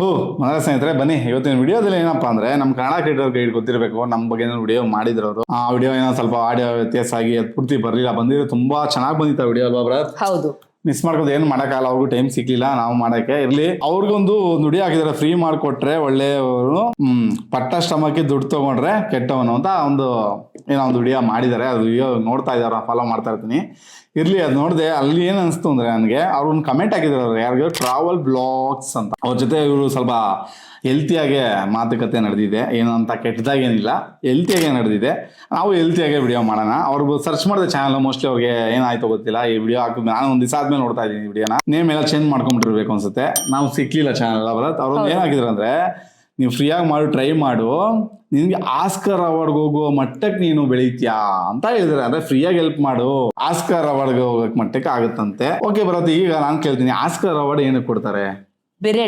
ಹೋ ಮಗ ಸ್ನೇಹಿತರೆ ಬನ್ನಿ. ಇವತ್ತಿನ ವಿಡಿಯೋದಲ್ಲಿ ಏನಪ್ಪ ಅಂದ್ರೆ ನಮ್ಮ ಕನ್ನಡ ಕ್ರಿಕೆಟರ್ ಗೈಡ್ ಗೊತ್ತಿರಬೇಕು ನಮ್ಮ ಬಗ್ಗೆ ಏನೋ ವಿಡಿಯೋ ಮಾಡಿದ್ರು ಅವರು ಆ ವಿಡಿಯೋ ಏನೋ ಸ್ವಲ್ಪ ಆಡಿಯೋ ವ್ಯತ್ಯಾಸ ಆಗಿ ಅದು ಪೂರ್ತಿ ಬರಲಿಲ್ಲ. ಬಂದಿದ್ರೆ ತುಂಬಾ ಚೆನ್ನಾಗಿ ಬಂದಿತ್ತು ವಿಡಿಯೋ ಅಲ್ವಾ ಬ್ರತ್ ಹೌದು. ಮಿಸ್ ಮಾಡ್ಕೊಂಡು ಏನು ಮಾಡೋಕ್ಕಾಗಲ್ಲ ಅವ್ರಿಗೂ ಟೈಮ್ ಸಿಗ್ಲಿಲ್ಲ ನಾವು ಮಾಡಕ್ಕೆ. ಇರ್ಲಿ ಅವ್ರಿಗೊಂದು ಒಂದು ಹಾಕಿದ್ರೆ ಫ್ರೀ ಮಾಡಿಕೊಟ್ರೆ ಒಳ್ಳೆಯವರು. ಪಟ್ಟ ಶ್ರಮಕ್ಕೆ ದುಡ್ಡು ತಗೊಂಡ್ರೆ ಕೆಟ್ಟವನು ಅಂತ ಒಂದು ಏನೋ ಒಂದು ವಿಡಿಯೋ ಮಾಡಿದ್ದಾರೆ. ಅದು ವಿಡಿಯೋ ನೋಡ್ತಾ ಇದ್ದಾರೆ ಫಾಲೋ ಮಾಡ್ತಾ ಇರ್ತೀನಿ. ಇರ್ಲಿ, ಅದು ನೋಡಿದೆ, ಅಲ್ಲಿ ಏನು ಅನಿಸ್ತು ಅಂದ್ರೆ ನನಗೆ ಅವ್ರು ಒಂದು ಕಮೆಂಟ್ ಹಾಕಿದ್ರು ಅವ್ರು ಯಾರಿಗೂ ಟ್ರಾವೆಲ್ ಬ್ಲಾಗ್ಸ್ ಅಂತ. ಅವ್ರ ಜೊತೆ ಇವರು ಸ್ವಲ್ಪ ಹೆಲ್ತಿಯಾಗೆ ಮಾತುಕತೆ ನಡೆದಿದೆ. ಏನು ಅಂತ ಕೆಟ್ಟದಾಗೇನಿಲ್ಲ ಹೆಲ್ತಿಯಾಗೆ ನಡೆದಿದೆ. ನಾವು ಹೆಲ್ತಿಯಾಗೆ ವಿಡಿಯೋ ಮಾಡೋಣ. ಅವ್ರು ಸರ್ಚ್ ಮಾಡಿದ ಚಾನಲ್ ಮೋಸ್ಟ್ಲಿ ಅವ್ರಿಗೆ ಏನಾಯ್ತು ಗೊತ್ತಿಲ್ಲ. ಈ ವಿಡಿಯೋ ಹಾಕಿದ್ ನಾನು ಒಂದು ದಿವಸ ಆದ್ಮೇಲೆ ನೋಡ್ತಾ ಇದ್ದೀನಿ ವಿಡಿಯೋನ ನೇಮ್ ಎಲ್ಲ ಚೇಂಜ್ ಮಾಡ್ಕೊಂಡ್ಬಿಟ್ಟಿರ್ಬೇಕು ಅನ್ಸುತ್ತೆ. ನಾವು ಸಿಕ್ಲಿಲ್ಲ ಚಾನಲ್ ಅವರ ಅವ್ರೊಂದು ಏನಾಗಿದ್ರು ಅಂದ್ರೆ ನೀವು ಫ್ರೀಯಾಗಿ ಮಾಡು ಟ್ರೈ ಮಾಡು. ನಿನ್ಗೆ ಆಸ್ಕರ್ ಅವಾರ್ಡ್ಗೆ ಹೋಗುವ ಮಟ್ಟಕ್ಕೆ ನೀನು ಬೆಳೀತ್ಯಾ ಅಂತ ಹೇಳಿದ್ರೆ ಅಂದ್ರೆ ಫ್ರೀಯಾಗಿ ಹೆಲ್ಪ್ ಮಾಡು. ಆಸ್ಕರ್ ಅವಾರ್ಡ್ಗೆ ಹೋಗಕ್ ಮಟ್ಟಕ್ಕೆ ಆಗುತ್ತಂತೆ. ಓಕೆ ಬರತ್ತೆ ಈಗ ನಾನು ಕೇಳ್ತೀನಿ. ಆಸ್ಕರ್ ಅವಾರ್ಡ್ ಏನಕ್ಕೆ ಕೊಡ್ತಾರೆ? ಬೇರೆ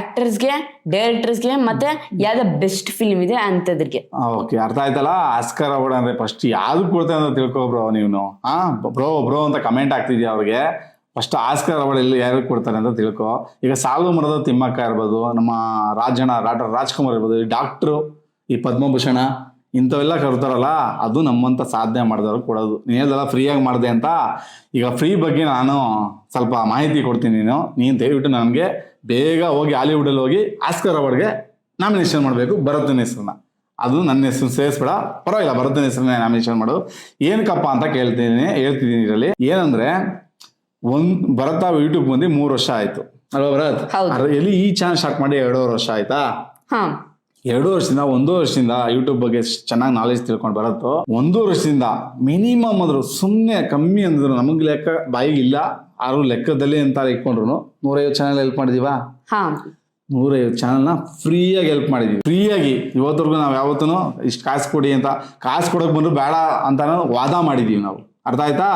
ಆಕ್ಟರ್ಸ್ಗೆ ಡೈರೆಕ್ಟರ್ಸ್ಗೆ ಮತ್ತೆ ಯಾವ್ದು ಬೆಸ್ಟ್ ಫಿಲ್ಮ್ ಇದೆ ಅಂತದ್ರಿಗೆ ಓಕೆ ಅರ್ಥ ಆಯ್ತಲ್ಲ? ಆಸ್ಕರ್ ಅವಾರ್ಡ್ ಅಂದ್ರೆ ಫಸ್ಟ್ ಯಾವ್ದು ಕೊಡ್ತಾರೆ ಅಂತ ತಿಳ್ಕೊ ಬ್ರೋ ನೀವು ಹಾ ಬ್ರೋ ಬ್ರೋ ಅಂತ ಕಮೆಂಟ್ ಆಗ್ತಿದ್ಯಾ ಅವ್ರಿಗೆ? ಫಸ್ಟ್ ಆಸ್ಕರ್ ಅವಾರ್ಡ್ ಎಲ್ಲಿ ಯಾರು ಕೊಡ್ತಾರೆ ಅಂತ ತಿಳ್ಕೊ. ಈಗ ಸಾಲು ಮರದ ತಿಮ್ಮಕ್ಕ ಇರ್ಬೋದು, ನಮ್ಮ ರಾಜಣ್ಣ ಡಾಕ್ಟರ್ ರಾಜ್ಕುಮಾರ್ ಇರ್ಬೋದು, ಈ ಡಾಕ್ಟ್ರು, ಈ ಪದ್ಮಭೂಷಣ, ಇಂಥವೆಲ್ಲ ಕರ್ತಾರಲ್ಲ, ಅದು ನಮ್ಮಂತ ಸಾಧನೆ ಮಾಡಿದವ್ರು ಕೊಡೋದು. ನೀನೆಲ್ಲ ಫ್ರೀಯಾಗಿ ಮಾಡಿದೆ ಅಂತ. ಈಗ ಫ್ರೀ ಬಗ್ಗೆ ನಾನು ಸ್ವಲ್ಪ ಮಾಹಿತಿ ಕೊಡ್ತೀನಿ ನೀನು. ನೀನು ದಯವಿಟ್ಟು ನನಗೆ ಬೇಗ ಹೋಗಿ ಹಾಲಿವುಡಲ್ಲಿ ಹೋಗಿ ಆಸ್ಕರ್ ಅವಾರ್ಡ್ಗೆ ನಾಮಿನೇಷನ್ ಮಾಡಬೇಕು. ಭರತನ ಹೆಸರನ್ನ. ಅದು ನನ್ನ ಹೆಸರು ಸೇರಿಸ್ಬೇಡ. ಪರವಾಗಿಲ್ಲ, ಭರತನ ಹೆಸರನ್ನ ನಾಮಿನೇಷನ್ ಮಾಡು ಏನಕ್ಕಪ್ಪ ಅಂತ ಕೇಳ್ತೀನಿ ಹೇಳ್ತಿದ್ದೀನಿ ಇದರಲ್ಲಿ. ಏನಂದ್ರೆ ಒಂದ್ ಭರತ ಯೂಟ್ಯೂಬ್ ಬಂದು ಮೂರ್ ವರ್ಷ ಆಯ್ತು. ಅಲ್ವಾ ಭರತ್? ಎಲ್ಲಿ ಈ ಚಾನಲ್ ಸ್ಟಾರ್ಟ್ ಮಾಡಿ ಎರಡೂವರೆ ವರ್ಷ ಆಯ್ತಾ? ಎರಡು ವರ್ಷದಿಂದ ಒಂದು ವರ್ಷದಿಂದ ಯೂಟ್ಯೂಬ್ ಬಗ್ಗೆ ಚೆನ್ನಾಗಿ ನಾಲೆಜ್ ತಿಳ್ಕೊಂಡು ಬರತ್ತೋ ಒಂದು ವರ್ಷದಿಂದ ಮಿನಿಮಮ್ ಅಂದ್ರು ಸುಮ್ಮನೆ ಕಮ್ಮಿ ಅಂದ್ರು ನಮಗ್ ಲೆಕ್ಕ ಬಾಯಿಗೆ ಇಲ್ಲ. ಆರು ಲೆಕ್ಕದಲ್ಲಿ ಅಂತ ಇಟ್ಕೊಂಡ್ರು ನೂರೈವತ್ತು ಚಾನಲ್ ಹೆಲ್ಪ್ ಮಾಡಿದೀವಾ? ಹಾ. ನೂರೈವತ್ತು ಚಾನಲ್ನ ಫ್ರೀಯಾಗಿ ಹೆಲ್ಪ್ ಮಾಡಿದೀವಿ. ಫ್ರೀಯಾಗಿ. ಇವತ್ತರೆಗೂ ನಾವು ಯಾವತ್ತೂ ಇಷ್ಟು ಕಾಸು ಕೊಡಿ ಅಂತ. ಕಾಸು ಕೊಡೋಕೆ ಬಂದ್ರು ಬೇಡ ಅಂತ ವಾದ ಮಾಡಿದೀವಿ ನಾವು. ಅರ್ಥ ಆಯ್ತಾ?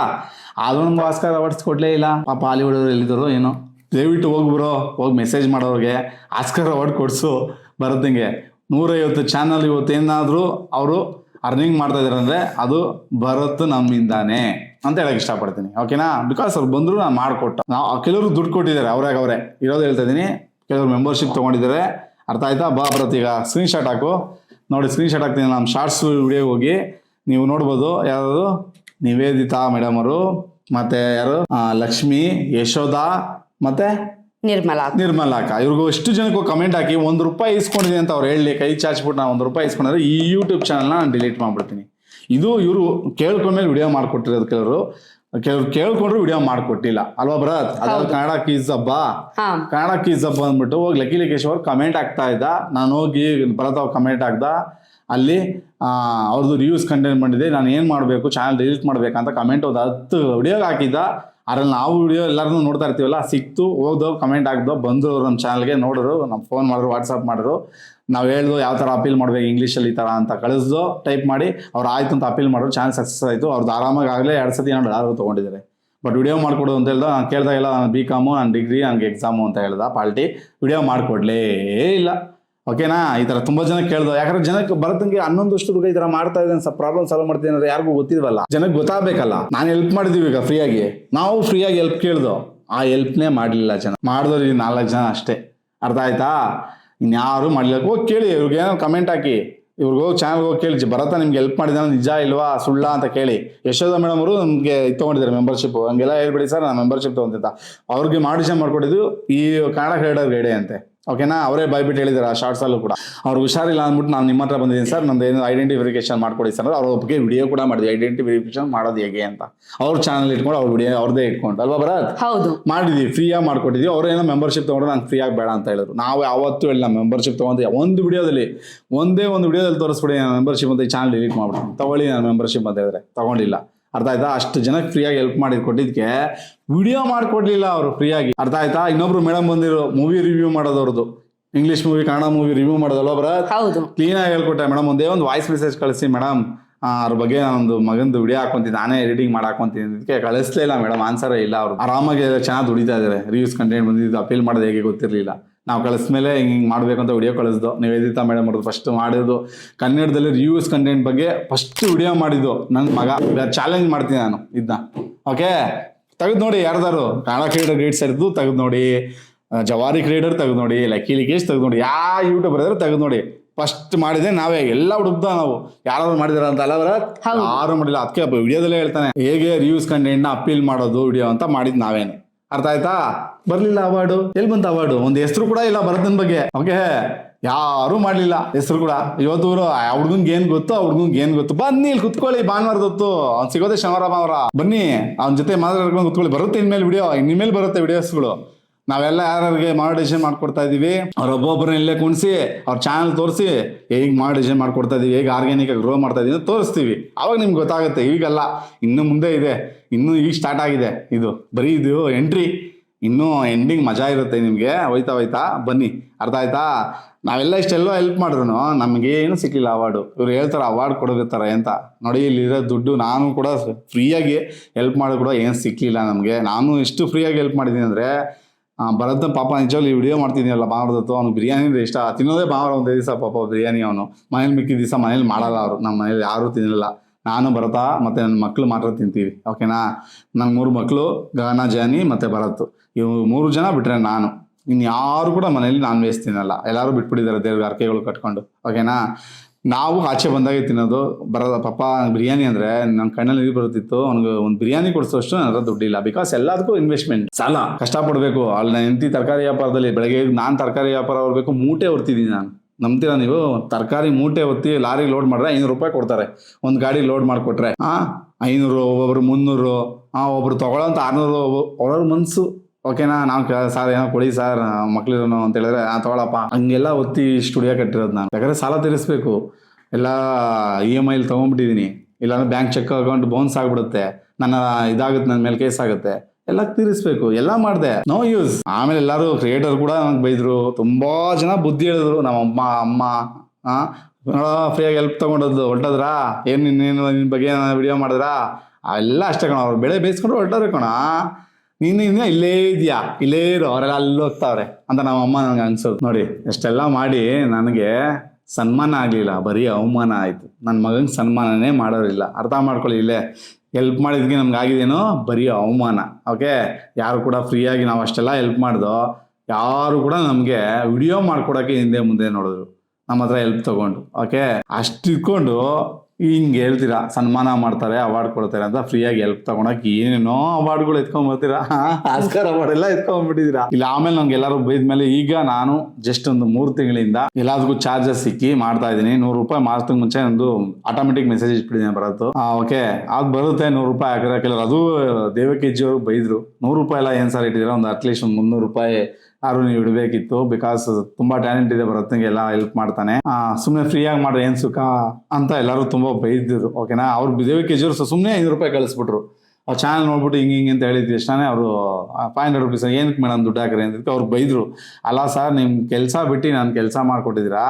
ನಮ್ಗೆ ಆಸ್ಕರ್ ಅವಾರ್ಡ್ಸ್ ಕೊಡ್ಲೇ ಇಲ್ಲ. ಪಾಪ ಹಾಲಿವುಡ್ ಎಲ್ಲಿದ್ರು ಏನು. ದಯವಿಟ್ಟು ಹೋಗಿ ಬ್ರೋ, ಹೋಗಿ ಮೆಸೇಜ್ ಮಾಡೋರಿಗೆ. ಆಸ್ಕರ್ ಅವಾರ್ಡ್ ಕೊಡ್ಸು. ಬರೋದಂಗೆ ನೂರೈವತ್ತು ಚಾನಲ್ ಇವತ್ತೇನಾದರೂ ಅವರು ಅರ್ನಿಂಗ್ ಮಾಡ್ತಾ ಇದಾರೆ ಅಂದ್ರೆ ಅದು ಭರತ್ ನಮ್ಮಿಂದಾನೆ ಅಂತ ಹೇಳಕ್ ಇಷ್ಟಪಡ್ತೀನಿ. ಓಕೆನಾ ಬಿಕಾಸ್ ಅವ್ರು ಬಂದ್ರು ನಾನು ಮಾಡಿಕೊಟ್ಟ. ನಾವು ಕೆಲವರು ದುಡ್ಡು ಕೊಟ್ಟಿದ್ದಾರೆ ಅವ್ರಾಗ ಅವರೇ. ಇರೋದು ಹೇಳ್ತಾ ಇದ್ದೀನಿ ಕೆಲವರು ಮೆಂಬರ್ಶಿಪ್ ತೊಗೊಂಡಿದ್ದಾರೆ. ಅರ್ಥ ಆಯ್ತಾ? ಬಾ ಸ್ಕ್ರೀನ್ ಶಾಟ್ ಹಾಕು. ನೋಡಿ ಸ್ಕ್ರೀನ್ ಶಾಟ್ ಹಾಕ್ತೀನಿ ನಮ್ಮ ಶಾರ್ಟ್ಸ್ ವಿಡಿಯೋ ಹೋಗಿ ನೀವು ನೋಡ್ಬೋದು ಯಾರು ನಿವೇದಿತಾ ಮೇಡಮ್ ಅವರು ಮತ್ತೆ ಯಾರು? ಲಕ್ಷ್ಮಿ ಯಶೋಧ ಮತ್ತೆ ನಿರ್ಮಲಾ. ನಿರ್ಮಲಾಕ ಇವ್ರಿಗೂ ಎಷ್ಟು ಜನಕ್ಕೂ ಕಮೆಂಟ್ ಹಾಕಿ ಒಂದು ರೂಪಾಯಿ ಇಸ್ಕೊಂಡಿದ್ದೀನಿ ಅಂತ ಅವ್ರು ಹೇಳಿ ಕೈ ಚಾಚ್ಬಿಟ್ಟು ನಾನು ಒಂದು ರೂಪಾಯಿ ಇಸ್ಕೊಂಡ್ರೆ ಈ ಯೂಟ್ಯೂಬ್ ಚಾನಲ್ನ ನಾನು ಡಿಲೀಟ್ ಮಾಡ್ಬಿಡ್ತೀನಿ. ಇದು ಇವರು ಕೇಳ್ಕೊಂಡ್ಮೇಲೆ ವಿಡಿಯೋ ಮಾಡ್ಕೊಟ್ಟಿರೋದು ಕೆಲವರು. ಕೆಲವ್ರು ಕೇಳ್ಕೊಂಡ್ರು ವಿಡಿಯೋ ಮಾಡ್ಕೊಟ್ಟಿಲ್ಲ. ಅಲ್ವಾ ಭರತ್? ಅದ್ರಲ್ಲಿ ಕನ್ನಡ ಕೀಸ್ ಹಬ್ಬ. ಕನ್ನಡ ಕೀಸ್ ಹಬ್ಬ ಅಂದ್ಬಿಟ್ಟು ಹೋಗಿ ಲಕ್ಕಿ ಲಿಕೇಶ್ ಅವ್ರು ಕಮೆಂಟ್ ಆಗ್ತಾ ಇದ್ದ. ನಾನು ಹೋಗಿ ಭರತ್ ಅವ್ರು ಕಮೆಂಟ್ ಹಾಕ್ದ. ಅಲ್ಲಿ ಅವ್ರದ್ದು ರಿವ್ಯೂಸ್ ಕಂಟೆಂಟ್ ಬಂದಿದೆ ನಾನು ಏನು ಮಾಡಬೇಕು ಚಾನಲ್ ಡಿಲೀಟ್ ಮಾಡಬೇಕಂತ ಕಮೆಂಟ್ ಒಂದು ಹತ್ತು ವಿಡಿಯೋಗೆ ಹಾಕಿದ್ದ. ಅದ್ರಲ್ಲಿ ನಾವು ವಿಡಿಯೋ ಎಲ್ಲರನ್ನೂ ನೋಡ್ತಾ ಇರ್ತೀವಲ್ಲ, ಸಿಕ್ತು, ಹೋಗ್ದೋ ಕಮೆಂಟ್ ಹಾಕ್ದೋ ಬಂದರು ನಮ್ಮ ಚಾನಲ್ಗೆ ನೋಡಿದ್ರು ನಮ್ಮ ಫೋನ್ ಮಾಡಿದ್ರು ವಾಟ್ಸಪ್ ಮಾಡಿದ್ರು. ನಾವು ಹೇಳ್ದು, ಯಾವ ಥರ ಅಪೀಲ್ ಮಾಡ್ಬೇಕು ಇಂಗ್ಲೀಷಲ್ಲಿ ಈ ಥರ ಅಂತ ಕಳಿಸ್ದು ಟೈಪ್ ಮಾಡಿ, ಅವ್ರು ಆಯ್ತು ಅಂತ ಅಪೀಲ್ ಮಾಡಿದ್ರು ಚಾನಲ್ ಸಕ್ಸಸ್ ಆಯಿತು. ಅವ್ರದ್ದು ಆರಾಮಾಗಿ ಆಗಲೇ ಎರಡು ಸತಿ ನಾನು ಯಾರು ತೊಗೊಂಡಿದ್ದಾರೆ. ಬಟ್ ವಿಡಿಯೋ ಮಾಡಿಕೊಡು ಅಂತ ಹೇಳ್ದ, ನಾನು ಕೇಳ್ದಾಗೆಲ್ಲ ನಾನು ಬಿ ಕಾಮು ನಾನು ಡಿಗ್ರಿ ನನಗೆ ಎಕ್ಸಾಮು ಅಂತ ಹೇಳ್ದ, ಪಾಲ್ಟಿ. ವಿಡಿಯೋ ಮಾಡಿಕೊಡ್ಲೇ ಇಲ್ಲ. ಓಕೆನಾ? ಈ ಥರ ತುಂಬ ಜನ ಕೇಳ್ದು ಯಾಕಂದ್ರೆ ಜನಕ್ಕೆ ಬರತಂಗೆ ಹನ್ನೊಂದು ವರ್ಷದ ಹುಡುಗ ಈ ಥರ ಮಾಡ್ತಾ ಇದ್ದಾನೆ ಸರ್ ಪ್ರಾಬ್ಲಮ್ ಸಾಲ್ವ್ ಮಾಡ್ತೀನಿ ಅಂದ್ರೆ ಯಾರಿಗೂ ಗೊತ್ತಿಲ್ವಲ್ಲ. ಜನಕ್ಕೆ ಗೊತ್ತಾಗಬೇಕಲ್ಲ. ನಾನು ಹೆಲ್ಪ್ ಮಾಡಿದೀವಿ ಈಗ ಫ್ರೀಯಾಗಿ. ನಾವು ಫ್ರೀಯಾಗಿ ಹೆಲ್ಪ್ ಕೇಳ್ದು, ಆ ಹೆಲ್ಪ್ನೇ ಮಾಡಲಿಲ್ಲ ಜನ. ಮಾಡಿದವ್ರು ಈ ನಾಲ್ಕು ಜನ ಅಷ್ಟೇ. ಅರ್ಥ ಆಯ್ತಾ? ಇನ್ಯಾರು ಮಾಡಲಿಲ್ಲ. ಹೋಗಿ ಕೇಳಿ, ಇವ್ರಿಗೆ ಏನೋ ಕಮೆಂಟ್ ಹಾಕಿ. ಇವ್ರಿಗೆ ಹೋಗಿ ಚಾನಲ್ಗೆ ಹೋಗಿ ಕೇಳಿ, ಭರತ ನಿಮ್ಗೆ ಹೆಲ್ಪ್ ಮಾಡಿದಾನ ನಿಜ ಇಲ್ವಾ, ಸುಳ್ಳ ಅಂತ ಕೇಳಿ. ಯಶೋಧ ಮೇಡಮ್ ಅವರು ನಮಗೆ ತೊಗೊಂಡಿದ್ದಾರೆ ಮೆಂಬರ್ಶಿಪ್ ಹಂಗೆಲ್ಲ ಹೇಳ್ಬಿಡಿ ಸರ್, ನಾನು ಮೆಂಬರ್ಶಿಪ್ ತೊಗೊಂತಿದ್ದ. ಅವ್ರಿಗೆ ಮಾಡಿಷನ್ ಮಾಡ್ಕೊಟ್ಟಿದ್ದು, ಈ ಕನ್ನಡ ಕ್ರೀಡರ್ ಗೈಡೆ ಅಂತೆ. ಓಕೆನಾ ಅವರೇ ಬಾಯ್ಬಿಟ್ಟು ಹೇಳಿದ್ದಾರೆ ಆ ಶಾರ್ಟ್ಸ್ ಅಲ್ಲೂ ಕೂಡ. ಅವ್ರು ಹುಷಾರಿಲ್ಲ ಅಂದ್ಬಿಟ್ಟು ನಾನು ನಿಮ್ಮ ಹತ್ರ ಬಂದಿದ್ದೀನಿ ಸರ್ ನಂದು ಏನು ಐಡೆಂಟಿಫಿಕೇಶನ್ ಮಾಡ್ಕೊಡಿ ಸರ್ ಅವ್ರ ಒಪ್ಪಿಗೆ ವಿಡಿಯೋ ಕೂಡ ಮಾಡಿದ್ವಿ. ವೆರಿಫಿಕೇಶನ್ ಮಾಡೋದು ಹೇಗೆ ಅಂತ. ಅವ್ರ ಚಾನಲ್ ಇಟ್ಕೊಂಡು ಅವ್ರ ವಿಡಿಯೋ ಅವ್ರದೇ ಇಟ್ಕೊಂಡು ಅಲ್ವಾ ಬರತ್ ಹೌದು. ಮಾಡಿದ್ವಿ ಫ್ರೀಯಾಗಿ ಮಾಡ್ಕೊಟ್ಟಿದ್ವಿ. ಅವ್ರೇನೋ ಮೆಂಬರ್ಶಿಪ್ ತೊಗೊಂಡ್ರೆ ನಂಗೆ ಫ್ರೀಯಾಗಿ ಬೇಡ ಅಂತ ಹೇಳಿದ್ರು. ನಾವು ಯಾವತ್ತೂ ಇಲ್ಲ ಮೆಂಬರ್ಶಿಪ್ ತೊಗೊಂಡು ಒಂದು ವಿಡಿಯೋದಲ್ಲಿ ಒಂದೇ ಒಂದು ವಿಡಿಯೋದಲ್ಲಿ ತೋರಿಸ್ಬಿಡಿ ನಾನು ಮೆಂಬರ್ಶಿಪ್ ಅಂತ ಈ ಚಾನಲ್ ಡಿಲೀಟ್ ಮಾಡ್ಬಿಟ್ಟು ತಗೊಳ್ಳಿ ನಾನು ಮೆಂಬರ್ಶಿಪ್ ಅಂತ ಹೇಳಿದ್ರೆ. ತಗೊಂಡಿಲ್ಲ. ಅರ್ಥ ಆಯ್ತಾ? ಅಷ್ಟು ಜನಕ್ಕೆ ಫ್ರೀಯಾಗಿ ಹೆಲ್ಪ್ ಮಾಡಿ ಕೊಟ್ಟಿದ್ದಕ್ಕೆ ವಿಡಿಯೋ ಮಾಡಿಕೊಡ್ಲಿಲ್ಲ ಅವರು ಫ್ರೀಯಾಗಿ. ಅರ್ಥ ಆಯ್ತಾ? ಇನ್ನೊಬ್ರು ಮೇಡಮ್ ಬಂದಿರೋ movie review ಮಾಡೋದವ್ರದ್ದು. English movie Kannada movie review ಮಾಡೋದಲ್ಲ ಒಬ್ಬರ ಹೌದು. ಕ್ಲೀನಾಗಿ ಹೇಳ್ಕೊಟ್ಟೆ. ಮೇಡಮ್ ಒಂದೇ ಒಂದು ವಾಯ್ಸ್ ಮೆಸೇಜ್ ಕಳಿಸಿ ಮೇಡಮ್ ಅವ್ರ ಬಗ್ಗೆ ನಾನೊಂದು ಮಗಂದು ವಿಡಿಯೋ ಹಾಕೊಂತೀನಿ. ನಾನೇ ಎಡಿಟಿಂಗ್ ಮಾಡಾಕೊಂತೀನಿ ಅದಕ್ಕೆ ಕಳಿಸ್ಲೇ ಇಲ್ಲ ಮೇಡಮ್ ಆನ್ಸರೇ ಇಲ್ಲ ಅವರು ಆರಾಮಾಗಿ ಚೆನ್ನಾಗಿ ದುಡಿತಾ ಇದ್ದಾರೆ ರಿವ್ಯೂಸ್ ಕಂಟೆಂಟ್ ಬಂದಿದ್ದು ಅಪೀಲ್ ಮಾಡೋದು ಹೇಗೆ ಗೊತ್ತಿರಲಿಲ್ಲ. ನಾವು ಕಳಿಸ್ಮೇಲೆ ಹಿಂಗೆ ಹಿಂಗೆ ಮಾಡಬೇಕು ಅಂತ ವಿಡಿಯೋ ಕಳಿಸ್ದು ನಿವೇದಿತಾ ಮೇಡಮ್ ಅವ್ರದ್ದು ಫಸ್ಟ್ ಮಾಡಿದ್ದು. ಕನ್ನಡದಲ್ಲಿ ರಿವ್ಯೂಸ್ ಕಂಟೆಂಟ್ ಬಗ್ಗೆ ಫಸ್ಟ್ ವಿಡಿಯೋ ಮಾಡಿದ್ದು ನನ್ನ ಮಗ. ಚಾಲೆಂಜ್ ಮಾಡ್ತೀನಿ ನಾನು. ಇದ್ನ. ಓಕೆ ತೆಗೆದು ನೋಡಿ ಯಾರ್ದಾರು. ಕನ್ನಡ ಕ್ರಿಯೇಟರ್ ಗೈಡ್ಸ್ ಸರಿದು ತೆಗೆದು ನೋಡಿ. ಜವಾರಿ ಕ್ರಿಯೇಟರ್ ತೆಗೆದು ನೋಡಿ. ಲಕ್ಕಿ ಲಿಕೇಶ್ ತೆಗೆದು ನೋಡಿ. ಯಾ ಯೂಟ್ಯೂಬರ್ ಇದ್ರೆ ತೆಗೆದು ನೋಡಿ. ಫಸ್ಟ್ ಮಾಡಿದೆ ನಾವೇ. ಎಲ್ಲ ಹುಡುಕ್ದ ನಾವು. ಯಾರು ಮಾಡಿದಾರ ಅಂತ ಅಲ್ಲ. ಯಾರು ಮಾಡಿಲ್ಲ. ಅದಕ್ಕೆ ವಿಡಿಯೋದಲ್ಲೇ ಹೇಳ್ತಾನೆ. ಹೇಗೆ ರಿವ್ಯೂಸ್ ಕಂಟೆಂಟ್ನ ಅಪೀಲ್ ಮಾಡೋದು ವಿಡಿಯೋ ಅಂತ ಮಾಡಿದ್ ನಾವೇನೆ. ಅರ್ಥ ಆಯ್ತಾ? ಬರ್ಲಿಲ್ಲ ಅವಾರ್ಡು ಎಲ್ಲಿ ಬಂತ ಅವಾರ್ಡು ಒಂದು ಹೆಸರು ಕೂಡ ಇಲ್ಲ ಭರತನ ಬಗ್ಗೆ. ಓಕೆ ಯಾರು ಮಾಡ್ಲಿಲ್ಲ ಹೆಸರು ಕೂಡ. ಇವತ್ತು ಆ ಹುಡ್ಗನ್ಗೆ ಏನ್ ಗೊತ್ತು ಆ ಹುಡ್ಗನ್ಗೆ ಏನ್ ಗೊತ್ತು. ಬನ್ನಿ ಇಲ್ಲಿ ಕುತ್ಕೊಳ್ಳಿ ಭಾನುವಾರದ ಅವ್ನ್ ಸಿಗೋದೆ ಸಿಗೋದೇ ಶನಿವಾರ ಅವರ ಬನ್ನಿ, ಅವ್ನ ಜೊತೆ ಮಾತಾಡ್ಕೊಂಡು ಕುತ್ಕೊಳ್ಳಿ. ಬರುತ್ತೆ ಇನ್ಮೇಲೆ ವಿಡಿಯೋ ಇನ್ಮೇಲೆ ಬರುತ್ತೆ ವಿಡಿಯೋಸ್ಗಳು ನಾವೆಲ್ಲ ಯಾರ್ಯಾರಿಗೆ ಮಾಡಿಡೇಷನ್ ಮಾಡ್ಕೊಡ್ತಾ ಇದೀವಿ, ಅವ್ರ ಒಬ್ಬೊಬ್ಬರನ್ನ ಇಲ್ಲೇ ಕುಣಿಸಿ, ಅವ್ರ ಚಾನಲ್ ತೋರಿಸಿ ಹೇಗೆ ಮಾಡಿಡೇಷನ್ ಮಾಡ್ಕೊಡ್ತಾ ಇದೀವಿ, ಹೇಗೆ ಆರ್ಗ್ಯಾನಿಕ್ ಆಗಿ ಗ್ರೋ ಮಾಡ್ತಾ ಇದೀವಿ ತೋರಿಸ್ತೀವಿ. ಅವಾಗ ನಿಮ್ಗೆ ಗೊತ್ತಾಗುತ್ತೆ, ಈಗಲ್ಲ, ಇನ್ನು ಮುಂದೆ ಇದೆ, ಇನ್ನು ಈಗ ಸ್ಟಾರ್ಟ್ ಆಗಿದೆ ಇದು. ಬರೀ ಇದು ಎಂಟ್ರಿ ಇನ್ನೂ ಎಂಡಿಂಗ್ ಮಜಾ ಇರುತ್ತೆ ನಿಮಗೆ. ಹೋಯ್ತಾ ಹೋಯ್ತಾ, ಬನ್ನಿ. ಅರ್ಥ ಆಯ್ತಾ? ನಾವೆಲ್ಲ ಇಷ್ಟೆಲ್ಲೋ ಹೆಲ್ಪ್ ಮಾಡಿದ್ರು ನಮಗೇನು ಸಿಕ್ಕಿಲ್ಲ ಅವಾರ್ಡು ಇವ್ರು ಹೇಳ್ತಾರೆ ಅವಾರ್ಡ್ ಕೊಡೋದಿರ್ತಾರೆ ಅಂತ. ನೋಡಿ, ಇಲ್ಲಿರೋ ದುಡ್ಡು ನಾನು ಕೂಡ ಫ್ರೀಯಾಗಿ ಹೆಲ್ಪ್ ಮಾಡೋದು ಕೂಡ ಏನು ಸಿಕ್ಕಿಲ್ಲ ನಮಗೆ. ನಾನು ಎಷ್ಟು ಫ್ರೀಯಾಗಿ ಹೆಲ್ಪ್ ಮಾಡಿದ್ದೀನಿ ಅಂದರೆ ಭರತ ಪಾಪ ನಿಜವಾಗ್ಲೂ ಈ ವಿಡಿಯೋ ಮಾಡ್ತಿದ್ದೀನಲ್ಲ ಭಾನುವಾರದತ್ತು ಅವ್ನು ಬಿರಿಯಾನಿ ಅಂದ್ರೆ ಇಷ್ಟ. ತಿನ್ನೋದೇ ಭಾನುವಾರ ಒಂದೇ ದಿವಸ ಪಾಪ ಬಿರಿಯಾನಿ ಅವನು. ಮನೇಲಿ ಮಿಕ್ಕಿದ ದಿವಸ ಮನೇಲಿ ಮಾಡಲ್ಲ ಅವರು. ನಮ್ಮ ಮನೇಲಿ ಯಾರೂ ತಿನ್ನಲ್ಲ. ನಾನು, ಭರತ ಮತ್ತು ನನ್ನ ಮಕ್ಕಳು ಮಾತ್ರ ತಿಂತೀವಿ. ಓಕೆನಾ ನನ್ನ ಮೂರು ಮಕ್ಕಳು ಗಗನ ಜಾನಿ ಮತ್ತು ಭರತ್. ಇವು ಮೂರು ಜನ ಬಿಟ್ಟರೆ ನಾನು. ಇನ್ನು ಯಾರು ಕೂಡ ಮನೇಲಿ ನಾನ್ ವೆಜ್ ತಿನ್ನಲ್ಲ. ಎಲ್ಲರೂ ಬಿಟ್ಬಿಟ್ಟಿದ್ದಾರೆ ದೇವ್ರಿಗೆ ಅರ್ಕೆಗಳು ಕಟ್ಕೊಂಡು. ಓಕೆನಾ ನಾವು ಆಚೆ ಬಂದಾಗ ತಿನ್ನೋದು, ಬರೋದ, ಪಾಪ ಬಿರಿಯಾನಿ ಅಂದ್ರೆ ನನ್ನ ಕಣ್ಣಲ್ಲಿ ನೀರು ಬರುತ್ತಿತ್ತು, ಅವ್ನಿಗೆ ಒಂದು ಬಿರಿಯಾನಿ ಕೊಡಿಸೋಷ್ಟು ನನ್ನ ಹತ್ರ ದುಡ್ಡಿಲ್ಲ. ಬಿಕಾಸ್ ಎಲ್ಲದಕ್ಕೂ ಇನ್ವೆಸ್ಟ್ಮೆಂಟ್ ಸಾಲ. ಕಷ್ಟಪಡಬೇಕು. ಅಲ್ಲಿ ನಾನು ಎಂತಿ ತರಕಾರಿ ವ್ಯಾಪಾರದಲ್ಲಿ, ಬೆಳಗ್ಗೆ ನಾನು ತರಕಾರಿ ವ್ಯಾಪಾರ ಹೊರಬೇಕು ಮೂಟೆ ಹೊರ್ತಿದ್ದೀನಿ ನಾನು. ನಂಬ್ತೀರಾ ನೀವು? ತರಕಾರಿ ಮೂಟೆ ಹೊತ್ತಿ ಲಾರಿ ಲೋಡ್ ಮಾಡಿದ್ರೆ ಐನೂರು ರೂಪಾಯಿ ಕೊಡ್ತಾರೆ. ಒಂದು ಗಾಡಿ ಲೋಡ್ ಮಾಡಿಕೊಟ್ರೆ. ಆ, ಐನೂರು, ಒಬ್ಬೊಬ್ರು ಮುನ್ನೂರು, ಆ, ಒಬ್ರು ತಗೊಳ್ಳೋಂತ ಆರ್ನೂರು ಅವ್ರ ಮನ್ಸು ಓಕೆನಾ ನಾವು ಸಾರ್ ಏನೋ ಕೊಡಿ ಸರ್, ಮಕ್ಳಿರೋನು ಅಂತ ಹೇಳಿದ್ರೆ, ಆ, ತಗೊಳಪ್ಪ. ಹಂಗೆಲ್ಲ ಒತ್ತಿ ಸ್ಟುಡಿಯೋ ಕಟ್ಟಿರೋದು ನಾನು. ಯಾಕಂದ್ರೆ ಸಾಲ ತೀರಿಸ್ಬೇಕು. ಎಲ್ಲ E ಇ ಎಂ ಐಲಿ ತೊಗೊಂಡ್ಬಿಟ್ಟಿದ್ದೀನಿ ಇಲ್ಲಾಂದ್ರೆ ಬ್ಯಾಂಕ್ ಚೆಕ್ ಅಕೌಂಟ್ ಬೌನ್ಸ್ ಆಗ್ಬಿಡುತ್ತೆ. ನನ್ನ ಇದಾಗುತ್ತೆ ನನ್ನ ಮೇಲೆ ಕೇಸ್ ಆಗುತ್ತೆ. ಎಲ್ಲ ತೀರಿಸ್ಬೇಕು. ಎಲ್ಲ ಮಾಡಿದೆ. No use. ಆಮೇಲೆ ಎಲ್ಲರೂ ಕ್ರಿಯೇಟರ್ ಕೂಡ ನನಗೆ ಬೈದ್ರು. ತುಂಬಾ ಜನ ಬುದ್ಧಿ ಹೇಳಿದ್ರು. ನಮ್ಮ ಅಮ್ಮ ಅಮ್ಮ, ಆ? ಫ್ರೀಯಾಗಿ ಹೆಲ್ಪ್ ತಗೊಂಡದ್ದು. ಹೊರಟದ್ರಾ? ಏನು ನಿನ್ನ ನಿನ್ನ ಬಗ್ಗೆ ವಿಡಿಯೋ ಮಾಡಿದ್ರಾ? ಎಲ್ಲ ಅಷ್ಟೇ ಕಣ. ಅವ್ರು ಬೆಳೆ ಬೇಯಿಸ್ಕೊಂಡು ಹೊರಟಾರೆ ಕಣ. ನೀನು ಇನ್ನ ಇಲ್ಲೇ ಇದೆಯಾ? ಇಲ್ಲೇ ಇರು, ಅವರೆಲ್ಲ ಅಲ್ಲಿ ಹೋಗ್ತಾವ್ರೆ. ಅಂತ ನಮ್ಮ ಅಮ್ಮ ನನಗೆ ಅನ್ಸೋದು. ನೋಡಿ ಎಷ್ಟೆಲ್ಲ ಮಾಡಿ ನನಗೆ ಸನ್ಮಾನ ಆಗಲಿಲ್ಲ, ಬರೀ ಅವಮಾನ ಆಯಿತು. ನನ್ನ ಮಗನಿಗೆ ಸನ್ಮಾನನೇ ಮಾಡೋರಿಲ್ಲ. ಅರ್ಥ ಮಾಡ್ಕೊಳ್ಳಿ ಇಲ್ಲೇ. ಹೆಲ್ಪ್ ಮಾಡಿದ್ಗೆ ನಮ್ಗೆ ಆಗಿದೇನೋ? ಬರೀ ಅವಮಾನ. ಓಕೆ ಯಾರು ಕೂಡ ಫ್ರೀಯಾಗಿ ನಾವು ಅಷ್ಟೆಲ್ಲ ಹೆಲ್ಪ್ ಮಾಡ್ದೋ, ಯಾರು ಕೂಡ ನಮಗೆ ವಿಡಿಯೋ ಮಾಡ್ಕೊಡೋಕೆ ಹಿಂದೆ ಮುಂದೆ ನೋಡಿದ್ರು. ನಮ್ಮ ಹತ್ರ ಹೆಲ್ಪ್ ತಗೊಂಡು. ಓಕೆ ಅಷ್ಟು ಇಟ್ಕೊಂಡು ಹಿಂಗೆ ಹೇಳ್ತೀರಾ ಸನ್ಮಾನ ಮಾಡ್ತಾರೆ ಅವಾರ್ಡ್ ಕೊಡ್ತಾರೆ ಅಂತ ಫ್ರೀಯಾಗಿ ಹೆಲ್ಪ್ ತಗೊಳಕ್ ಏನೇನೋ ಅವಾರ್ಡ್ಗಳು ಎತ್ಕೊಂಡ್ ಬರ್ತೀರಾ? ಆಸ್ಕರ್ ಅವಾರ್ಡ್ ಎಲ್ಲ ಎತ್ಕೊಂಡ್ಬಿಟ್ಟಿದ್ದೀರಾ? ಇಲ್ಲ ಆಮೇಲೆ ನಮ್ಗೆ ಎಲ್ಲರೂ ಬೈದ್ಮೇಲೆ ಈಗ ನಾನು ಜಸ್ಟ್ ಒಂದು ಮೂರು ತಿಂಗಳಿಂದ ಎಲ್ಲದಕ್ಕೂ ಚಾರ್ಜಸ್ ಸಿಕ್ಕಿ ಮಾಡ್ತಾ ಇದ್ದೀನಿ. ನೂರು ರೂಪಾಯಿ ಮಾರ್ಚ್ ಮುಂಚೆ ಒಂದು ಆಟೋಮೆಟಿಕ್ ಮೆಸೇಜ್ ಇಟ್ಬಿಟ್ಟಿದ್ದೀನಿ ಬರತ್ತು ಓಕೆ ಅದು ಬರುತ್ತೆ ನೂರು ರೂಪಾಯಿ ಹಾಕಿದ್ರೆ. ಕೆಲವರು ಅದು ಜಿ ಅವರು ಬೈದ್ರು ನೂರು ರೂಪಾಯಿ ಎಲ್ಲ ಏನು ಸರ್ ಇಟ್ಟಿದ್ರೆ ಒಂದು ಅಟ್ಲೀಸ್ಟ್ ಒಂದು ಮುನ್ನೂರು ರೂಪಾಯಿ ಯಾರು ನೀವು ಇಡಬೇಕಿತ್ತು. ಬಿಕಾಸ್ ತುಂಬಾ ಟ್ಯಾಲೆಂಟ್ ಇದೆ ಭರತ್ನಿಗೆ ಎಲ್ಲ ಹೆಲ್ಪ್ ಮಾಡ್ತಾನೆ. ಸುಮ್ಮನೆ ಫ್ರೀಯಾಗಿ ಮಾಡ್ರೆ ಏನು ಸುಖ? ಅಂತ ಎಲ್ಲರೂ ತುಂಬಾ ಬೈದಿದ್ರು ಓಕೆನಾ ಅವ್ರು ದೇವಿ ಕೆ ಸುಮ್ಮನೆ ಐನೂರು ರೂಪಾಯಿ ಕಳಿಸ್ಬಿಟ್ರು. ಅವ್ರು ಚಾನಲ್ ನೋಡ್ಬಿಟ್ಟು ಹಿಂಗೆ ಹಿಂಗೆ ಅಂತ ಹೇಳಿದ ತಕ್ಷಣ ಅವರು ಫೈವ್ ಹಂಡ್ರೆಡ್ ರುಪೀಸ್ ಏನಕ್ಕೆ ಮೇಡಮ್ ದುಡ್ಡು ಹಾಕ್ರಿ ಅಂತ ಅವ್ರು ಬೈದ್ರು. ಅಲ್ಲ ಸರ್ ನಿಮ್ಮ ಕೆಲಸ ಬಿಟ್ಟು ನಾನು ಕೆಲಸ ಮಾಡಿಕೊಟ್ಟಿದ್ದೀರಾ?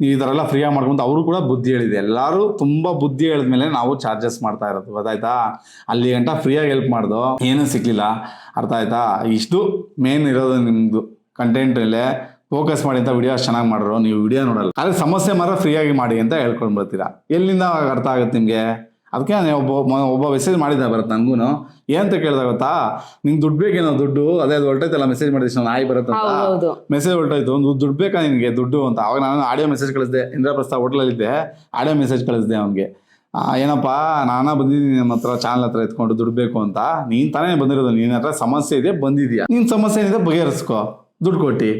ನೀವು ಎಲ್ಲ ಫ್ರೀಯಾಗಿ ಮಾಡ್ಕೊಂತ ಅವರು ಕೂಡ ಬುದ್ಧಿ ಹೇಳಿದೆ ಎಲ್ಲರೂ ತುಂಬ ಬುದ್ಧಿ ಹೇಳಿದ್ಮೇಲೆ ನಾವು ಚಾರ್ಜಸ್ ಮಾಡ್ತಾ ಇರೋದು. ಗೊತ್ತಾಯ್ತಾ? ಅಲ್ಲಿ ಗಂಟ ಫ್ರೀಯಾಗಿ ಹೆಲ್ಪ್ ಮಾಡ್ದು. ಏನೂ ಸಿಕ್ಲಿಲ್ಲ. ಅರ್ಥ ಆಯ್ತಾ? ಇಷ್ಟು ಮೇನ್ ಇರೋದು ನಿಮ್ಮದು ಕಂಟೆಂಟ್ ಮೇಲೆ ಫೋಕಸ್ ಮಾಡಿ ಅಂತ ವಿಡಿಯೋ ಅಷ್ಟು ಚೆನ್ನಾಗಿ ಮಾಡಿರೋ ನೀವು ವಿಡಿಯೋ ನೋಡಲ್ಲ. ಆದರೆ ಸಮಸ್ಯೆ ಮಾತ್ರ ಫ್ರೀಯಾಗಿ ಮಾಡಿ ಅಂತ ಹೇಳ್ಕೊಂಡು ಬರ್ತೀರಾ? ಎಲ್ಲಿಂದ ಅರ್ಥ ಆಗುತ್ತೆ ನಿಮಗೆ? ಅದಕ್ಕೆ ನಾನು ಒಬ್ಬ ಒಬ್ಬ ಮೆಸೇಜ್ ಮಾಡಿದ್ದೆ ಬರುತ್ತೆ ನನಗೂ ಏನಂತ ಕೇಳಿದಾಗ ಗೊತ್ತಾ? ನಿಂಗೆ ದುಡ್ಡು ಬೇಕೇನೋ ದುಡ್ಡು? ಅದೇ ಅದು ಹೊರಟೈತಲ್ಲ ಮೆಸೇಜ್ ಮಾಡಿದ್ರೆ ನಾನು ಆಯ್ ಬರುತ್ತೆ ಅಂತ ಮೆಸೇಜ್ ಹೊರಟಾಯ್ತು. ಒಂದು ದುಡ್ಡು ಬೇಕಾ ನಿನಗೆ ದುಡ್ಡು ಅಂತ? ಅವಾಗ ನಾನು ಆಡಿಯೋ ಮೆಸೇಜ್ ಕಳಿಸಿದೆ. ಇಂದ್ರಪ್ರಸ್ಥ ಹೋಟ್ಲಲ್ಲಿದ್ದೆ ಆಡಿಯೋ ಮೆಸೇಜ್ ಕಳಿಸಿದೆ ಅವನಿಗೆ. ಏನಪ್ಪ? ನಾನಾ ಬಂದಿದ್ದೀನಿ ನಮ್ಮ ಹತ್ರ ಚಾನಲ್ ಹತ್ರ ಎತ್ಕೊಂಡು ದುಡ್ಡು ಬೇಕು ಅಂತ. ನೀನು ತಾನೇ ಬಂದಿರೋದು. ನಿನ್ನ ಹತ್ರ ಸಮಸ್ಯೆ ಇದೆ ಬಂದಿದ್ಯಾ? ನಿನ್ನ ಸಮಸ್ಯೆ ಏನಿದೆ ಬಗೆಹರಿಸ್ಕೊ. ದುಡ್ಡು ಕೊಟ್ಟು.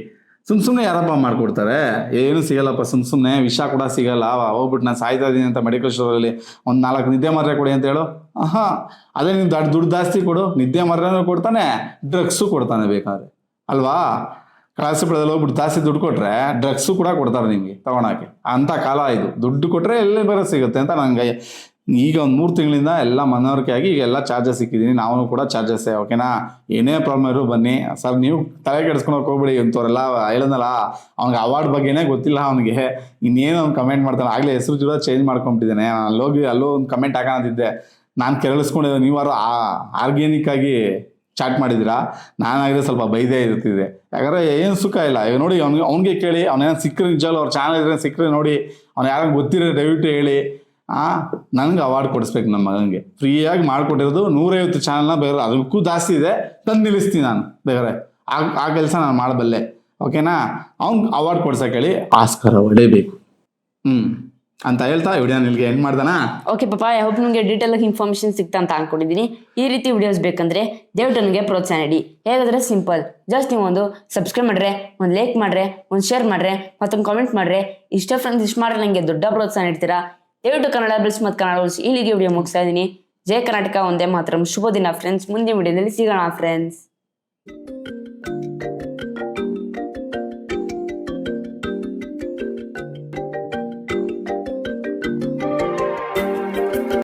ಸುಮ್ ಸುಮ್ಮನೆ ಯಾರಪ್ಪ ಮಾಡ್ಕೊಡ್ತಾರೆ? ಏನು ಸಿಗಲ್ಲಪ್ಪ, ಸುಮ್ ಸುಮ್ಮನೆ ವಿಷ ಕೂಡ ಸಿಗಲ್ಲ. ಹೋಗ್ಬಿಟ್ಟು ನಾನು ಸಾಯ್ತಾ ಇದ್ದೀನಿ ಅಂತ ಮೆಡಿಕಲ್ ಸ್ಟೋರಲ್ಲಿ ಒಂದು ನಾಲ್ಕು ನಿದ್ದೆ ಮಾತ್ರೆ ಕೊಡಿ ಅಂತ ಹೇಳು. ಆಹಾ, ಅದೇ ನೀನು ದೊಡ್ಡ ದುಡ್ಡು ಜಾಸ್ತಿ ಕೊಡು. ನಿದ್ದೆ ಮಾತ್ರೆನೂ ಕೊಡ್ತಾನೆ ಡ್ರಗ್ಸು ಕೊಡ್ತಾನೆ ಬೇಕಾದ್ರೆ. ಅಲ್ವಾ? ಕಳಸಪುರದಲ್ಲಿ ಹೋಗ್ಬಿಟ್ಟು ಜಾಸ್ತಿ ದುಡ್ಡು ಕೊಟ್ರೆ ಡ್ರಗ್ಸು ಕೂಡ ಕೊಡ್ತಾರೆ ನಿಮಗೆ ತಗೊಳಕ್ಕೆ. ಅಂತ ಕಾಲ ಇದು. ದುಡ್ಡು ಕೊಟ್ರೆ ಎಲ್ಲಿ ಬರೋ ಸಿಗುತ್ತೆ ಅಂತ ನಂಗೆ ಈಗ ಒಂದು ಮೂರು ತಿಂಗಳಿಂದ ಎಲ್ಲ ಮನವರಿಕೆ ಆಗಿ ಈಗ ಎಲ್ಲ ಚಾರ್ಜಸ್ ಸಿಕ್ಕಿದ್ದೀನಿ ನಾವು ಕೂಡ ಚಾರ್ಜಸ್ಸೇ ಓಕೆನಾ ಏನೇ ಪ್ರಾಬ್ಲಮ್ ಇರೋ ಬನ್ನಿ. ಸರ್, ನೀವು ತಲೆ ಕೆಡಿಸ್ಕೊಂಡು ಹೋಗ್ಬಿಡಿ. ಇಂಥವ್ರೆಲ್ಲ ಹೇಳೋದಲ್ಲ. ಅವ್ನಿಗೆ ಅವಾರ್ಡ್ ಬಗ್ಗೆನೇ ಗೊತ್ತಿಲ್ಲ ಅವನಿಗೆ. ಇನ್ನೇನು ಅವ್ನು ಕಮೆಂಟ್ ಮಾಡ್ತಾನೆ. ಆಗಲೇ ಹೆಸರು ಜೂರ ಚೇಂಜ್ ಮಾಡ್ಕೊಂಬಿಟ್ಟಿದ್ದಾನೆ. ಅಲ್ಲೋಗಿ ಅಲ್ಲೂ ಒಂದು ಕಮೆಂಟ್ ಹಾಕೋದಿದ್ದೆ ನಾನು ಕೆರಳಿಸ್ಕೊಂಡಿದ್ದೆ. ನೀವಾರು ಆರ್ಗ್ಯಾನಿಕ್ ಆಗಿ ಚಾಟ್ ಮಾಡಿದ್ದೀರಾ? ನಾನಾಗಿದ್ರೆ ಸ್ವಲ್ಪ ಬೈದೇ ಇರ್ತಿದೆ ಯಾಕಂದ್ರೆ ಏನು ಸುಖ ಇಲ್ಲ. ಈಗ ನೋಡಿ, ಅವ್ನಿಗೆ ಅವ್ನಿಗೆ ಕೇಳಿ. ಅವ್ನೇನು ಸಿಕ್ಕರೆ ನಿಜವಲ್ಲ ಅವ್ರ ಚಾನಲ್ ಇದ್ರೆ ಸಿಕ್ಕರೆ ನೋಡಿ. ಅವ್ನು ಯಾರು ಗೊತ್ತಿರೋ ದಯವಿಟ್ಟು ಹೇಳಿ. ಆ ನನಗೆ ಅವಾರ್ಡ್ ಕೊಡಿಸ್ಬೇಕು ನಮ್ಮ ಮಗನಿಗೆ. ಫ್ರೀಯಾಗಿ ಮಾಡಿಕೊಟ್ಟಿರೋದು ನೂರೈವತ್ತು ಚಾನಲ್ನ ಬೇರೆ ಅದಕ್ಕೂ ಜಾಸ್ತಿ ಇದೆ. ತಂದು ನಿಲ್ಲಿಸ್ತೀನಿ ನಾನು ಬೇರೆ. ಆ ಆ ಕೆಲಸ ನಾನು ಮಾಡಬಲ್ಲೆ. ಓಕೆನಾ ಅವ್ನ್ ಅವಾರ್ಡ್ ಕೊಡ್ಸಕ್ಕೆ ಹೇಳಿ. ಆಸ್ಕರ್ ಹೊಡೇಬೇಕು ಹ್ಮ್. ಅಂತ ಹೇಳ್ತಾ ವಿಡಿಯೋ ನಿಲ್ಗೆ ಎಂಡ್ ಮಾಡ್ದಾನಾ? ಓಕೆ ಪಾಪ ಐ ಹೋಪ್ ನಿಮಗೆ ಡೀಟೇಲ್ ಆಗಿ ಇನ್ಫಾರ್ಮೇಷನ್ ಸಿಗ್ತಾ ಅಂತ ಅನ್ಕೊಂಡಿದ್ದೀನಿ ಈ ರೀತಿ ವಿಡಿಯೋಸ್ ಬೇಕಂದ್ರೆ ದಯವಿಟ್ಟು ನನಗೆ ಪ್ರೋತ್ಸಾಹ ನೀಡಿ ಹೇಗಾದ್ರೆ ಸಿಂಪಲ್ ಜಸ್ಟ್ ನೀವು ಒಂದು ಸಬ್ಸ್ಕ್ರೈಬ್ ಮಾಡ್ರೆ ಒಂದು ಲೈಕ್ ಮಾಡ್ರೆ ಒಂದು ಶೇರ್ ಮಾಡ್ರೆ ಮತ್ತೊಂದು ಕಾಮೆಂಟ್ ಮಾಡ್ರೆ ಇಷ್ಟ ಫ್ರೆಂಡ್ಸ್ ಇಷ್ಟ ಮಾಡ್ರೆ ನಂಗೆ ದೊಡ್ಡ ಪ್ರೋತ್ಸಾಹ ನೀಡ್ತೀರಾ ದಯವಿಟ್ಟು ಕನ್ನಡ ಬೆಳೆಸಿ ಮತ್ತು ಕನ್ನಡ ಉಳಿಸಿ ಇಲ್ಲಿಗೆ ವಿಡಿಯೋ ಮುಗಿಸ್ತಾ ಇದ್ದೀನಿ. ಜಯ ಕರ್ನಾಟಕ, ಒಂದೇ ಮಾತ್ರ. ಶುಭ ದಿನ ಫ್ರೆಂಡ್ಸ್ ಮುಂದಿನ ವಿಡಿಯೋದಲ್ಲಿ ಸಿಗೋಣ ಫ್ರೆಂಡ್ಸ್